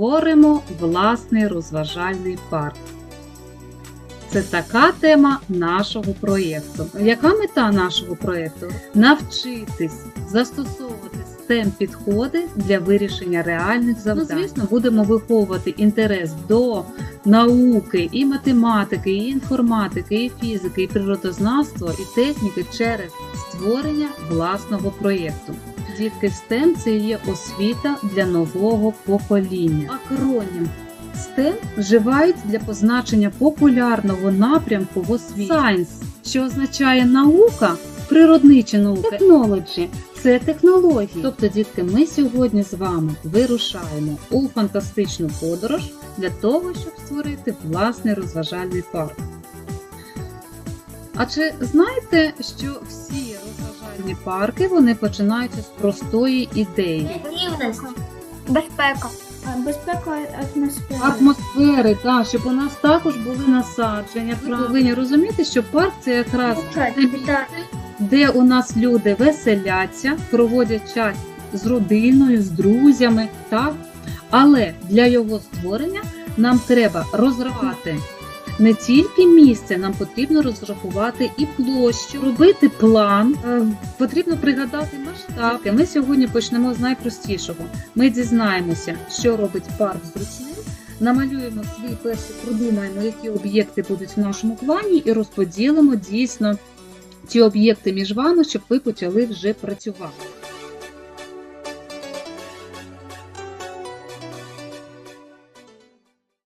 створимо власний розважальний парк. Це така тема нашого проєкту. Яка мета нашого проєкту? Навчитись застосовувати STEM підходи для вирішення реальних завдань. Ну, звісно, будемо виховувати інтерес до науки, і математики, і інформатики, і фізики, і природознавства, і техніки через створення власного проєкту. Дітки STEM – це є освіта для нового покоління. Акронім STEM вживають для позначення популярного напрямку в освіті. Science, що означає наука, природнича наука, technology – це технології. Тобто, дітки, ми сьогодні з вами вирушаємо у фантастичну подорож для того, щоб створити власний розважальний парк. А чи знаєте, що всі розважальні парки вони починаються з простої ідеї? Рівність. Безпека. Безпека атмосфери. Атмосфери, так, щоб у нас також були насадження. Ви повинні розуміти, що парк це якраз те місце, де у нас люди веселяться, проводять час з родиною, з друзями, так? Але для його створення нам треба розрахувати не тільки місце, нам потрібно розрахувати і площу, робити план, е, потрібно пригадати масштаб. Ми сьогодні почнемо з найпростішого. Ми дізнаємося, що робить парк зручним, намалюємо свій перший, продумаємо, які об'єкти будуть в нашому плані, і розподілимо дійсно ті об'єкти між вами, щоб ви почали вже працювати.